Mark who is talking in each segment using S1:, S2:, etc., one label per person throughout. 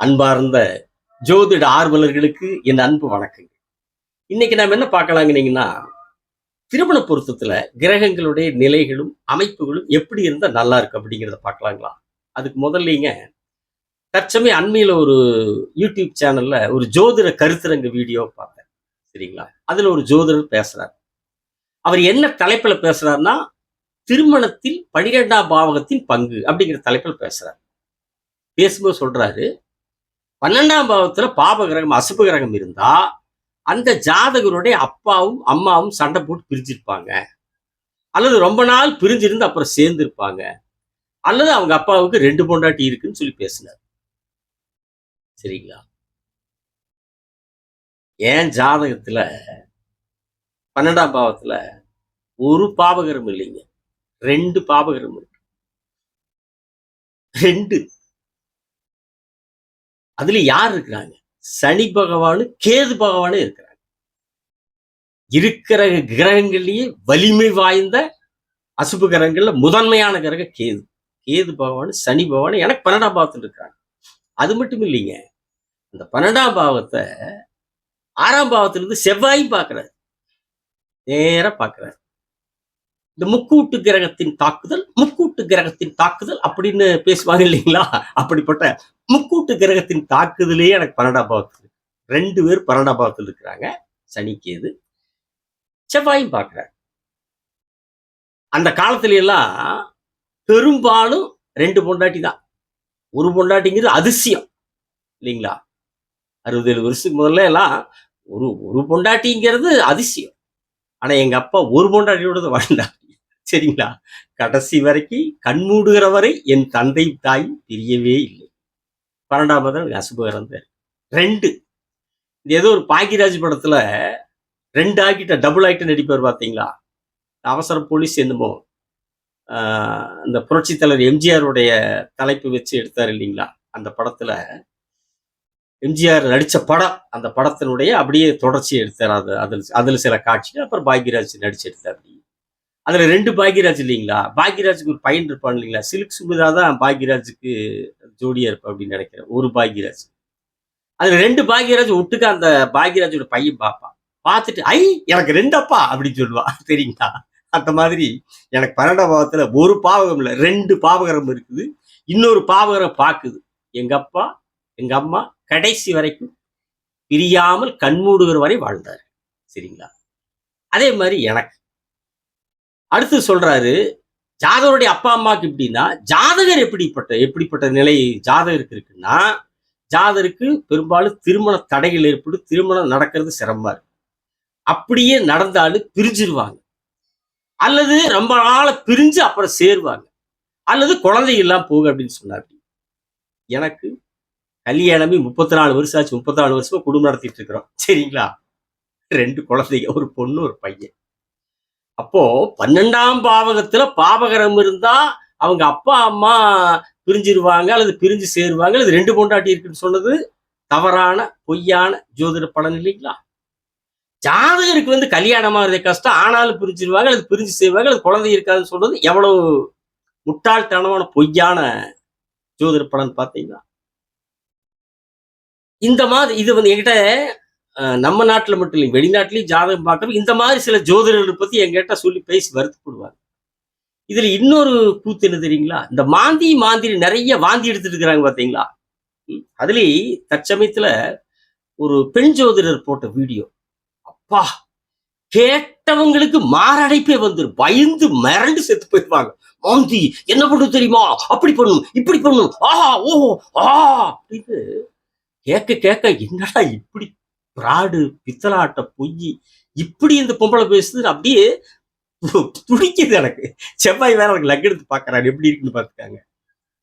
S1: அன்பார்ந்த ஜோதிட ஆர்வலர்களுக்கு என் அன்பு வணக்கங்க இன்னைக்கு நாம் என்ன பார்க்கலாங்கன்னீங்கன்னா திருமண பொருத்தத்துல கிரகங்களுடைய நிலைகளும் அமைப்புகளும் எப்படி இருந்தால் நல்லா இருக்கு அப்படிங்கிறத பார்க்கலாங்களா? அதுக்கு முதல்லீங்க தற்சமயம் அண்மையில் ஒரு யூடியூப் சேனல்ல ஒரு ஜோதிட கருத்தரங்க வீடியோ பார்த்தேன். சரிங்களா? அதுல ஒரு ஜோதிடர் பேசுறாரு. அவர் என்ன தலைப்புல பேசுறாருன்னா திருமணத்தில் பனிரெண்டாம் பாவகத்தின் பங்கு அப்படிங்கிற தலைப்பில் பேசுறார். பேசும்போது சொல்றாரு பன்னெண்டாம் பாவத்துல பாப கிரகம் அசுப கிரகம் இருந்தா அந்த ஜாதகருடைய அப்பாவும் அம்மாவும் சண்டை போட்டு பிரிஞ்சிருப்பாங்க. அல்லது ரொம்ப நாள் பிரிஞ்சிருந்து அப்புறம் சேர்ந்திருப்பாங்க. அல்லது அவங்க அப்பாவுக்கு ரெண்டு பொண்டாட்டி இருக்குன்னு சொல்லி பேசினார். சரிங்களா? ஏன் ஜாதகத்துல பன்னெண்டாம் பாவத்துல ஒரு பாபகரம் இல்லைங்க. ரெண்டு பாபகரம் இருக்கு. ரெண்டு. அதுல யார் இருக்கிறாங்க? சனி பகவானு கேது பகவானும் இருக்கிறாங்க. இருக்கிற கிரகங்கள்லயே வலிமை வாய்ந்த அசுப கிரகங்கள்ல முதன்மையான கிரகம் கேது. கேது பகவான் சனி பகவான் எனக்கு பன்னெண்டாம் பாவத்தில் இருக்கிறாங்க. அது மட்டும் இல்லைங்க. அந்த பன்னெண்டாம் பாவத்தை ஆறாம் பாவத்திலிருந்து செவ்வாயும் பார்க்கிறார். நேரா பார்க்கிறார். இந்த முக்கூட்டு கிரகத்தின் தாக்குதல் முக்கூட்டு கிரகத்தின் தாக்குதல் அப்படின்னு பேசுவாங்க இல்லைங்களா? அப்படிப்பட்ட முக்கூட்டு கிரகத்தின் தாக்குதலே எனக்கு பன்னெண்டாம் பாவத்தில் ரெண்டு பேர் பன்னெண்டாம் பாவத்தில் இருக்கிறாங்க. சனிக்கேது செவ்வாயும் பார்க்கிறார். அந்த காலத்துல எல்லாம் பெரும்பாலும் ரெண்டு பொண்டாட்டி தான். ஒரு பொண்டாட்டிங்கிறது அதிசயம். இல்லைங்களா? அறுபது ஏழு வருஷத்துக்கு முதல்ல எல்லாம் ஒரு ஒரு பொண்டாட்டிங்கிறது அதிசயம். ஆனா எங்க அப்பா ஒரு பொண்டாட்டியோட தான் வாழ்ந்தார். சரிங்களா? கடைசி வரைக்கும் கண்மூடுகிற வரை என் தந்தை தாய் பிரியவே இல்லை. பன்னெண்டாம் தான் எனக்கு ரெண்டு. இது ஏதோ ஒரு பாக்கியராஜ் படத்துல ரெண்டு ஆக்கிட்ட டபுள் ஆக்கிட்ட நடிப்பார் பார்த்தீங்களா அவசர போலீஸ் என்னமோ ஆஹ் அந்த புரட்சி தலைவர் எம்ஜிஆருடைய தலைப்பு வச்சு எடுத்தார் இல்லைங்களா? அந்த படத்துல. எம்ஜிஆர் நடிச்ச படம் அந்த படத்தினுடைய அப்படியே தொடர்ச்சி எடுத்தார். அது அதில் அதில் சில காட்சிகள் அப்புறம் பாக்யராஜ் நடிச்சு எடுத்தார். அப்படி அதுல ரெண்டு பாக்யராஜ் இல்லைங்களா? பாக்யராஜுக்கு ஒரு பையன் இருப்பான் இல்லைங்களா? சில்க் சுமிதா தான் பாக்யராஜுக்கு ஜோடியா இருப்பா அப்படின்னு நினைக்கிறேன். ஒரு பாக்யராஜ் அதுல ரெண்டு பாக்யராஜ் ஒட்டுக்க அந்த பாக்யராஜோட பையன் பார்ப்பான். பார்த்துட்டு ஐ எனக்கு ரெண்டு அப்பா அப்படின்னு சொல்லுவா. சரிங்களா அந்த மாதிரி எனக்கு பன்னெண்டாம் பாவத்துல ஒரு பாவகம் இல்லை ரெண்டு பாவகரம் இருக்குது. இன்னொரு பாவகரம் பார்க்குது. எங்க அப்பா எங்க அம்மா கடைசி வரைக்கும் பிரியாமல் கண்மூடுகிற வரை வாழ்ந்தார் சரிங்களா? அதே மாதிரி எனக்கு அடுத்து சொல்றாரு ஜாதகருடைய அப்பா அம்மாவுக்கு எப்படின்னா ஜாதகர் எப்படிப்பட்ட எப்படிப்பட்ட நிலை ஜாதகருக்கு இருக்குன்னா ஜாதகருக்கு பெரும்பாலும் திருமண தடைகள் ஏற்படும் திருமணம் நடக்கிறது சிரமமா இருக்கு அப்படியே நடந்தாலும் பிரிஞ்சிருவாங்க. அல்லது ரொம்ப நாள பிரிஞ்சு அப்புறம் சேருவாங்க. அல்லது குழந்தைகள்லாம் போகும் அப்படின்னு சொன்னார். எனக்கு கல்யாணமே முப்பத்தி நாலு வருஷம் ஆச்சு முப்பத்தி நாலு வருஷமா குடும்பம் நடத்திட்டு இருக்கிறோம். சரிங்களா? ரெண்டு குழந்தைங்க ஒரு பொண்ணு ஒரு பையன். அப்போ பன்னெண்டாம் பாவகத்துல பாவகரம் இருந்தா அவங்க அப்பா அம்மா பிரிஞ்சிருவாங்க அல்லது பிரிஞ்சு சேருவாங்க அல்லது ரெண்டு பொண்டாட்டி இருக்குன்னு சொன்னது தவறான பொய்யான ஜோதிட பலன் இல்லைங்களா? ஜாதகருக்கு வந்து கல்யாணம் ஆகுறதே கஷ்டம். ஆனாலும் பிரிஞ்சிருவாங்க அல்லது பிரிஞ்சு செய்வாங்க அல்லது குழந்தை இருக்காதுன்னு சொல்றது எவ்வளவு முட்டாள்தனமான பொய்யான ஜோதிட பலன் பார்த்தீங்களா? இந்த மாதிரி இது வந்து என்கிட்ட நம்ம நாட்டுல மட்டும் இல்லை வெளிநாட்டிலையும் ஜாதகம் பார்க்கறோம் இந்த மாதிரி சில ஜோதிடர்களை பத்தி என்கிட்ட சொல்லி பேசி வருத்தப்படுவாங்க. இதுல இன்னொரு கூத்து என்ன தெரியுங்களா? இந்த மாந்தி மாந்திரி நிறைய வாந்தி எடுத்துட்டு இருக்கிறாங்க பார்த்தீங்களா? ம், அதுலயும் தற்சமயத்துல ஒரு பெண் ஜோதிடர் போட்ட வீடியோ. அப்பா கேட்டவங்களுக்கு மாரடைப்பே வந்துடும் பயந்து மிரண்டு செத்து போயிடுவாங்க மாந்தி என்ன பண்ணும் தெரியுமா? அப்படி பண்ணும் இப்படி பண்ணும். ஆஹா ஓஹோ ஆ அப்படின்னு கேட்க கேட்க என்னடா இப்படி பிராடு பித்தலாட்ட பொய் இப்படி இந்த பொம்பளை பேசுது அப்படியே துடிக்குது எனக்கு. செவ்வாய் வேற எனக்கு லக் எடுத்து பாக்குறாரு எப்படி இருக்குன்னு பார்த்துக்காங்க.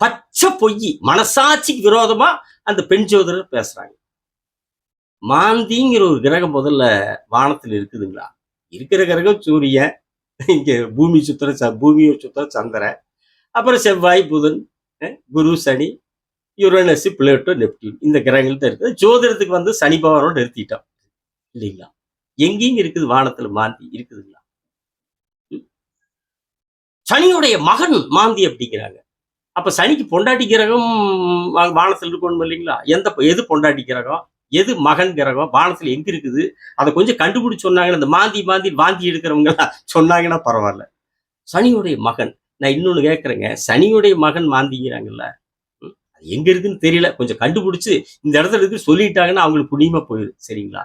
S1: பச்சை பொய் மனசாட்சிக்கு விரோதமா அந்த பெண் ஜோதிடர் பேசுறாங்க. மாந்திங்கிற ஒரு கிரகம் முதல்ல வானத்தில் இருக்குதுங்களா? இருக்கிற கிரகம் சூரியன் இங்க பூமி சுத்துற ச- பூமியை சுத்துற சந்திரன் அப்புறம் செவ்வாய் புதன் குரு சனி யுரேனஸ் பிளேட்டோ நெப்டியூன் இந்த கிரகங்கள் தான் இருக்குது. ஜோதிடத்துக்கு வந்து சனி பகவானோட நிறுத்திட்டோம் இல்லைங்களா? எங்கேயும் இருக்குது வானத்துல மாந்தி இருக்குதுங்களா? சனியுடைய மகன் மாந்தி அப்படிங்கிறாங்க. அப்ப சனிக்கு பொண்டாட்டி கிரகம் வானத்தில் இருக்கணும் இல்லைங்களா? எந்த எது பொண்டாட்டி கிரகம்? எது மகன் கிரகம்? வானத்துல எங்க இருக்குது? அதை கொஞ்சம் கண்டுபிடிச்சு சொன்னாங்கன்னா இந்த மாந்தி மாந்தி வாந்தி எடுக்கிறவங்க எல்லாம் சொன்னாங்கன்னா பரவாயில்ல. சனியுடைய மகன் நான் இன்னொன்னு கேட்கறேங்க. சனியுடைய மகன் மாந்திங்கிறாங்கல்ல அது எங்க இருக்குன்னு தெரியல. கொஞ்சம் கண்டுபிடிச்சு இந்த இடத்துல இருக்கு சொல்லிட்டாங்கன்னா அவங்களுக்கு புண்ணியமா போயிடும். சரிங்களா?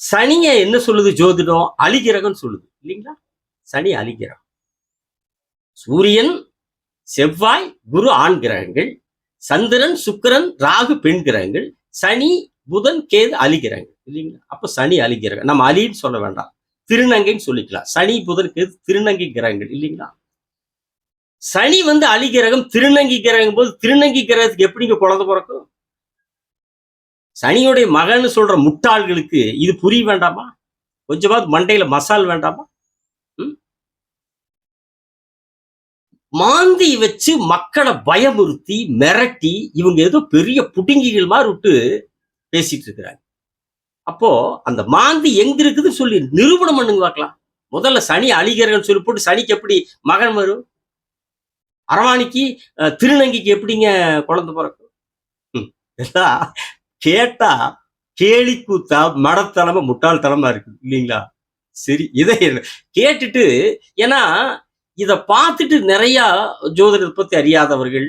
S1: சனிய என்ன சொல்லுது ஜோதிடம்? அலிகிரகம் சொல்லுது. இல்லைங்களா? சனி அலிகிரகம் சூரியன் செவ்வாய் குரு ஆண் கிரகங்கள் சந்திரன் சுக்கிரன் ராகு பெண் கிரகங்கள் சனி புதன் கேது அலிகிரகங்கள் இல்லைங்களா? அப்ப சனி அழிகிறகன் நம்ம அலின்னு சொல்ல வேண்டாம். திருநங்கைன்னு சொல்லிக்கலாம். சனி புதன் கேது திருநங்கை கிரகங்கள். இல்லைங்களா? சனி வந்து அலிகிரகம் திருநங்கி கிரகம் போது திருநங்கி கிரகத்துக்கு எப்படிங்க குழந்தை பிறக்கும்? சனியுடைய மகன் சொல்ற முட்டாள்களுக்கு இது புரிய வேண்டாமா? கொஞ்சமாவது மண்டையில மசால் வேண்டாமா? மாந்தி வச்சு மக்களை பயமுறுத்தி மிரட்டி இவங்க ஏதோ பெரிய புடுங்கிகள் மாதிரி விட்டு பேசிட்டு இருக்கிறாங்க. அப்போ அந்த மாந்தி எங்க இருக்குதுன்னு சொல்லி நிரூபணம் பண்ணுங்க பார்க்கலாம். முதல்ல சனி அழிகிறன்னு சொல்லி போட்டு சனிக்கு எப்படி மகன் வரும்? அரவாணிக்கு திருநங்கைக்கு எப்படிங்க குழந்தை பிறக்கும்? கேட்டா கேலி கூத்தா மடத்தனமா முட்டாள்தனமா இருக்கு இல்லைங்களா? சரி இதை கேட்டுட்டு ஏன்னா இதை பார்த்துட்டு நிறையா ஜோதிடத்தை பத்தி அறியாதவர்கள்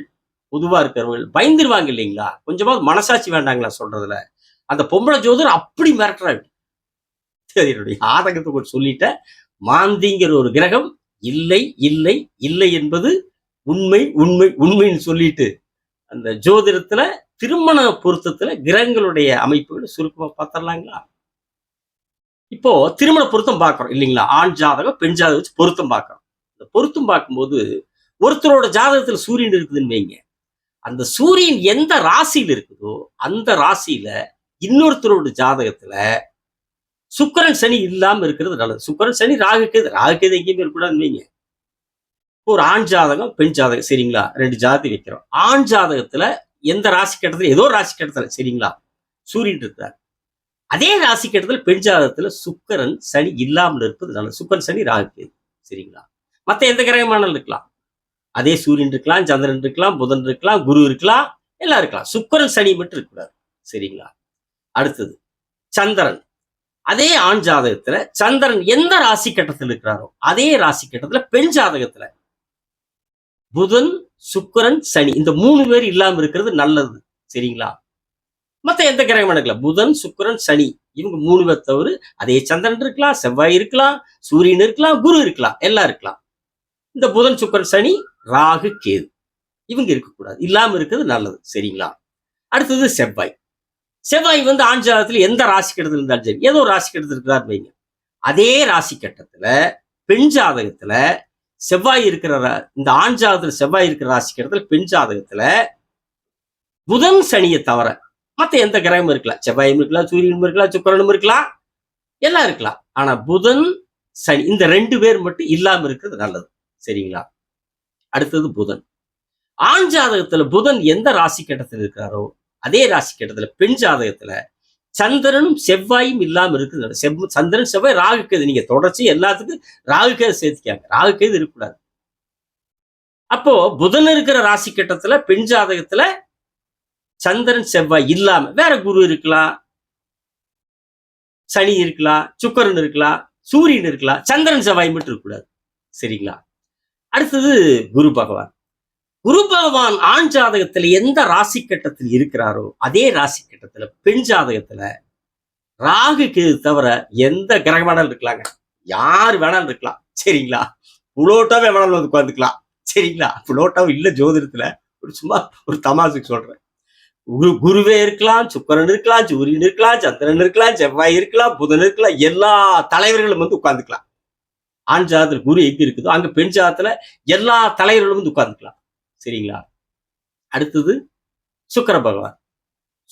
S1: பொதுவாக இருக்கிறவர்கள் பயந்துருவாங்க இல்லைங்களா? கொஞ்சமாவது மனசாட்சி வேண்டாங்களா சொல்றதுல? அந்த பொம்பளை ஜோதிடர் அப்படி மிரட்டுறாங்க சரி, என்னுடைய ஆதங்கத்தை கொண்டு சொல்லிட்டேன். மாந்திங்கிற ஒரு கிரகம் இல்லை இல்லை இல்லை என்பது உண்மை உண்மை உண்மைன்னு சொல்லிட்டு அந்த ஜோதிடத்துல திருமண பொருத்தத்துல கிரகங்களுடைய அமைப்புகள் சுருக்கமா பார்த்துடலாங்களா? இப்போ திருமண பொருத்தம் பார்க்குறோம் இல்லைங்களா? ஆண் ஜாதகம் பெண் ஜாதகம் வச்சு பொருத்தம் பார்க்குறோம். இந்த பொருத்தம் பார்க்கும்போது ஒருத்தரோட ஜாதகத்துல சூரியன் இருக்குதுன்னு வைங்க. அந்த சூரியன் எந்த ராசியில இருக்குதோ அந்த ராசியில இன்னொருத்தரோட ஜாதகத்துல சுக்கரன் சனி இல்லாம இருக்கிறது நல்லது. சுக்கரன் சனி ராகுக்கு ராகுக்கேது எங்கேயுமே இருக்கக்கூடாதுன்னு வைங்க. ஒரு ஆண் ஜாதகம் பெண் ஜாதகம் சரிங்களா? ரெண்டு ஜாதி வைக்கிறோம். ஆண் ஜாதகத்துல எந்த ராசி கட்டத்தில்? ஏதோ ராசி கட்டத்தில் சரிங்களா? சூரியன் இருக்கிறார். அதே ராசி கட்டத்தில் பெண் ஜாதகத்துல சுக்கரன் சனி இல்லாமல் இருப்பது நல்லது. சுக்கரன் சனி ராகு சரிங்களா? மற்ற எந்த கிரகமானாலும் இருக்கலாம். அதே சூரியன் இருக்கலாம் சந்திரன் இருக்கலாம் புதன் இருக்கலாம் குரு இருக்கலாம் எல்லாம் இருக்கலாம். சுக்கரன் சனி மட்டும் இருக்கக்கூடாது சரிங்களா? அடுத்தது சந்திரன். அதே ஆண் ஜாதகத்துல சந்திரன் எந்த ராசி கட்டத்தில் இருக்கிறாரோ அதே ராசி கட்டத்துல பெண் ஜாதகத்துல புதன் சுக்கரன் சனி. இந்த மூணு பேர் இல்லாம இருக்கிறது நல்லது. சரிங்களா? மற்ற எந்த கிரகம் எடுக்கலாம் புதன் சுக்கிரன் சனி. இவங்க மூணு பேர் தவிர அதே சந்திரன் இருக்கலாம் செவ்வாய் இருக்கலாம் சூரியன் இருக்கலாம் குரு இருக்கலாம். எல்லாம் இருக்கலாம். இந்த புதன் சுக்கரன் சனி ராகு கேது. இவங்க இருக்கக்கூடாது. இல்லாம இருக்கிறது நல்லது. சரிங்களா? அடுத்தது செவ்வாய். செவ்வாய் வந்து ஆண் எந்த ராசி கட்டத்தில் இருந்தாலும் சரி ஏதோ ஒரு ராசி கட்டத்தில் இருக்கிறார் வைங்க. அதே ராசி கட்டத்துல பெண் ஜாதகத்துல செவ்வாய் இருக்கிற இந்த ஆண் ஜாதகத்துல செவ்வாய் இருக்கிற ராசி கட்டத்துல பெண் ஜாதகத்துல புதன் சனியை தவிர மத்த எந்த கிரகமும் இருக்கலாம். செவ்வாயும் இருக்கலாம் சூரியனும் இருக்கலாம் சுக்கரனும் இருக்கலாம் எல்லாம் இருக்கலாம். ஆனா புதன் சனி இந்த ரெண்டு பேர் மட்டும் இல்லாம இருக்கிறது நல்லது. சரிங்களா? அடுத்தது புதன். ஆண் ஜாதகத்துல புதன் எந்த ராசி கட்டத்தில் இருக்கிறாரோ அதே ராசி கட்டத்துல பெண் ஜாதகத்துல சந்திரனும் செவ்வாயும் இல்லாம இருக்குது. செவ் சந்திரன் செவ்வாய் ராகுக்கேது நீங்க தொடர்ச்சி எல்லாத்துக்கும் ராகுக்கேது சேர்த்துக்காங்க. ராகுக்கேது இருக்கக்கூடாது. அப்போ புதன் இருக்கிற ராசி கட்டத்துல பெண் ஜாதகத்துல சந்திரன் செவ்வாய் இல்லாம வேற குரு இருக்கலாம். சனி இருக்கலாம் சுக்கரன் இருக்கலாம் சூரியன் இருக்கலாம் சந்திரன் செவ்வாய் மட்டும் இருக்கக்கூடாது. சரிங்களா? அடுத்தது குரு பகவான். குரு பகவான் ஆண் ஜாதகத்துல எந்த ராசி கட்டத்தில் இருக்கிறாரோ அதே ராசி கட்டத்துல பெண் ஜாதகத்துல ராகுக்கு தவிர எந்த கிரக வேணாலும் இருக்கலாங்க. யார் வேணாலும் இருக்கலாம். சரிங்களா? புலோட்டாவே வேணாலும் வந்து உட்காந்துக்கலாம் சரிங்களா? புலோட்டாவும் இல்ல ஜோதிடத்துல. ஒரு சும்மா ஒரு தமாசுக்கு சொல்றேன். குரு குருவே இருக்கலாம் சுக்கரன் இருக்கலாம் சூரியன் இருக்கலாம் சந்திரன் இருக்கலாம் செவ்வாய் இருக்கலாம் புதன் இருக்கலாம் எல்லா தலைவர்களும் வந்து உட்காந்துக்கலாம் ஆண் ஜாதத்துல குரு எங்க இருக்குதோ அங்க பெண் ஜாதத்துல எல்லா தலைவர்களும் வந்து உட்கார்ந்துக்கலாம். சரிங்களா? அடுத்தது சுக்கர பகவான்.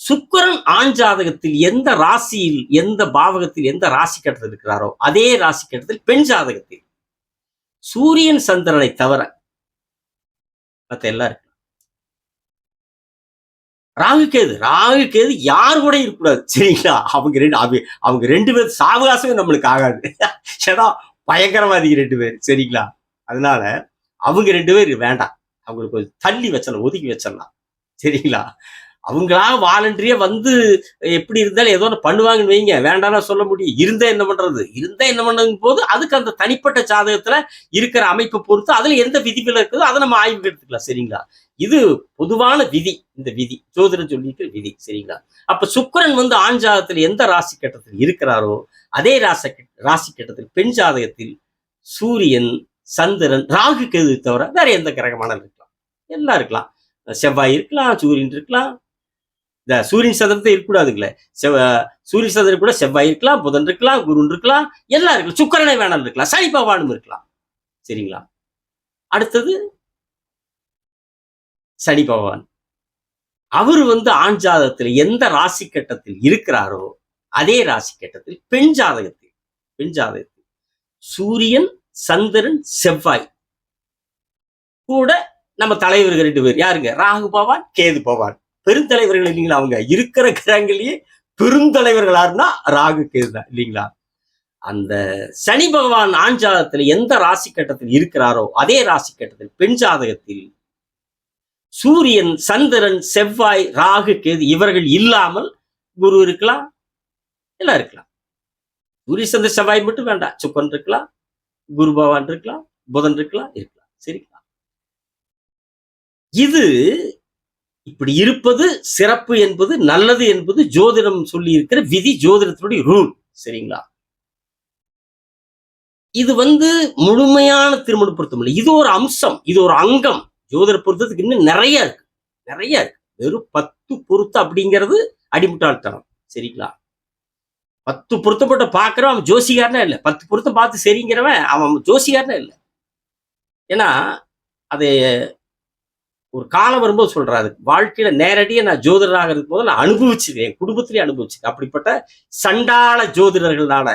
S1: சுக்கரன் ஆண் ஜாதகத்தில் எந்த ராசியில் எந்த பாவகத்தில் எந்த ராசி கட்டத்தில் இருக்கிறாரோ அதே ராசி கட்டத்தில் பெண் ஜாதகத்தில். சூரியன் சந்திரனை தவிர மத்த எல்லாம் இருக்கு ராகு கேது ராகு கேது யார் கூட இருக்கக்கூடாது. சரிங்களா? அவங்க ரெண்டு அவங்க அவங்க ரெண்டு பேர் சாவகாசமே நம்மளுக்கு ஆகாது. ஏன்னா பயங்கரவாதிங்க ரெண்டு பேர். சரிங்களா? அதனால அவங்க ரெண்டு பேர் வேண்டாம். அவங்களுக்கு கொஞ்சம் தள்ளி வச்சிடலாம் ஒதுக்கி வச்சிடலாம். சரிங்களா? அவங்களா வாலண்டரியே வந்து எப்படி இருந்தாலும் ஏதோ ஒன்று பண்ணுவாங்கன்னு வைங்க. வேண்டாம்னா சொல்ல முடியும். இருந்தா என்ன பண்றது? இருந்தா என்ன பண்ணுங்க போது அதுக்கு அந்த தனிப்பட்ட ஜாதகத்துல இருக்கிற அமைப்பை பொறுத்து அதுல எந்த விதிகள் இருக்குதோ அதை நம்ம ஆய்வுக்கு எடுத்துக்கலாம். சரிங்களா? இது பொதுவான விதி. இந்த விதி. ஜோதிடம் சொல்லிட்டு விதி. சரிங்களா? அப்ப சுக்கரன் வந்து ஆண் ஜாதகத்தில் எந்த ராசி கட்டத்தில் இருக்கிறாரோ அதே ராசி ராசி கட்டத்தில் பெண் ஜாதகத்தில் சூரியன் சந்திரன் ராகு கேது தவிர வேற எந்த கிரகமான இருக்கு எல்லாம் இருக்கலாம். செவ்வாய் இருக்கலாம் சூரியன் இருக்கலாம். இந்த சூரியன் சதுரத்தை இருக்கக்கூடாதுங்களே. செவ் சூரிய சதுரம் கூட செவ்வாய் இருக்கலாம் புதன் இருக்கலாம் குருன் இருக்கலாம் எல்லாம் இருக்கலாம். சுக்கரனை வேணாலும் இருக்கலாம். சனி பகவானும் இருக்கலாம். சரிங்களா? அடுத்தது சனி பகவான். அவர் வந்து ஆண் ஜாதகத்தில் எந்த ராசி கட்டத்தில் இருக்கிறாரோ அதே ராசி கட்டத்தில் பெண் ஜாதகத்தில் பெண் ஜாதகத்தில் சூரியன் சந்திரன் செவ்வாய் கூட நம்ம தலைவர்கள் ரெண்டு பேர். யாருங்க? ராகு பவான் கேது பவான் பெருந்தலைவர்கள் இல்லைங்களா அவங்க? இருக்கிற கிரகங்களையே பெருந்தலைவர்கள் யாருன்னா? ராகு கேது தான். இல்லைங்களா? அந்த சனி பகவான் ஆண் ஜாதகத்தில் எந்த ராசி கட்டத்தில் இருக்கிறாரோ அதே ராசி கட்டத்தில் பெண் ஜாதகத்தில் சூரியன் சந்திரன் செவ்வாய் ராகு கேது இவர்கள் இல்லாமல் குரு இருக்கலாம் எல்லாம் இருக்கலாம். சூரிய சந்திர செவ்வாய் மட்டும் வேண்டாம். சுக்கன் இருக்கலாம் குரு பகவான் இருக்கலாம் புதன் இருக்கலாம் இருக்கலாம். சரிங்களா? இது இப்படி இருப்பது சிறப்பு என்பது நல்லது என்பது ஜோதிடம் சொல்லி இருக்கிற விதி ஜோதிடத்தினுடைய ரூல் சரிங்களா? இது வந்து முழுமையான திருமண பொருத்தம் இல்லை இது ஒரு அம்சம் இது ஒரு அங்கம். ஜோதிட பொருத்தத்துக்கு இன்னும் நிறைய இருக்கு. நிறைய இருக்கு. வெறும் பத்து பொருத்தம் அப்படிங்கிறது அடிமுட்டாள்தனம். சரிங்களா? பத்து பொருத்தப்பட்ட பார்க்கறவன் அவன் ஜோசிகாரனா இல்லை. பத்து பொருத்தம் பார்த்து சரிங்கிறவன் அவன் ஜோசிகாரனா இல்லை. ஏன்னா அது ஒரு காலம் வரும்போது சொல்றாரு வாழ்க்கையில நேரடியாக நான் ஜோதிடராக இருக்கும் போது நான் அனுபவிச்சிருக்கேன் என் குடும்பத்திலேயே அனுபவிச்சிருக்கேன் அப்படிப்பட்ட சண்டாள ஜோதிடர்களால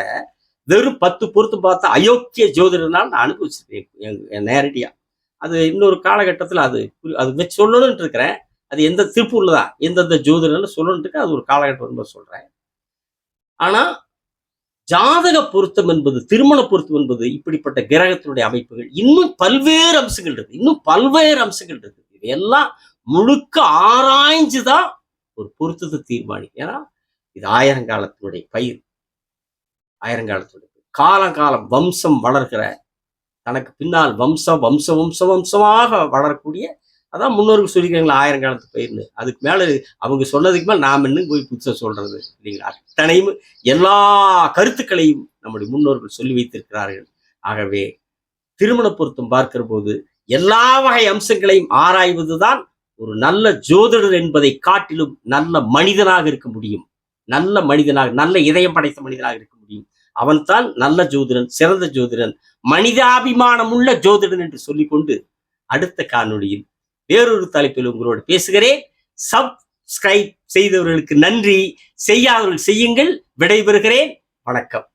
S1: வெறும் பத்து பொருத்தம் பார்த்த அயோக்கிய ஜோதிடர்னால நான் அனுபவிச்சிருக்கேன் என்- என் நேரடியா. அது இன்னொரு காலகட்டத்தில் அது அது வச்சு சொல்லணும்னு இருக்கிறேன். அது எந்த திருப்பூர்ல தான் எந்தெந்த ஜோதிடர்னு சொல்லணும்னு இருக்கு அது ஒரு காலகட்டம் வரும்போது சொல்றேன். ஆனா ஜாதக பொருத்தம் என்பது திருமண பொருத்தம் என்பது இப்படிப்பட்ட கிரகத்தினுடைய அமைப்புகள் இன்னும் பல்வேறு அம்சங்கள் இருக்கு. இன்னும் பல்வேறு அம்சங்கள் இருக்கு. எல்லாம் முழுக்க ஆராய்ஞ்சுதான் ஒரு பொருத்தத்தை தீர்மானிக்கும் ஏன்னா இது ஆயிரங்காலத்தினுடைய பயிர். ஆயிரங்காலத்தினுடைய பயிர். காலங்காலம் வம்சம் வளர்கிற தனக்கு பின்னால் வம்சம் வம்ச வம்ச வம்சமாக வளரக்கூடிய அதான் முன்னோர்கள் சொல்லிக்கிறாங்களா ஆயிரம் காலத்து பயிர்னு. அதுக்கு மேல அவங்க சொன்னதுக்கு மேலே நாம் இன்னும் போய் புதுசாக சொல்றது இல்லைங்களா? அத்தனையும் எல்லா கருத்துக்களையும் நம்முடைய முன்னோர்கள் சொல்லி வைத்திருக்கிறார்கள். ஆகவே திருமண பொருத்தம் பார்க்கிற போது எல்லா வகை அம்சங்களையும் ஆராய்வதுதான் ஒரு நல்ல ஜோதிடர் என்பதை காட்டிலும் நல்ல மனிதனாக இருக்க முடியும். நல்ல மனிதனாக நல்ல இதயம் படைத்த மனிதனாக இருக்க முடியும். அவன்தான் நல்ல ஜோதிடன் சிறந்த ஜோதிடன் மனிதாபிமானம் உள்ள ஜோதிடன் என்று சொல்லிக்கொண்டு அடுத்த காணொளியில் வேறொரு தலைப்பில் உங்களோடு பேசுகிறேன். சப்ஸ்கிரைப் செய்தவர்களுக்கு நன்றி. செய்யாதவர்கள் செய்யுங்கள். விடைபெறுகிறேன். வணக்கம்.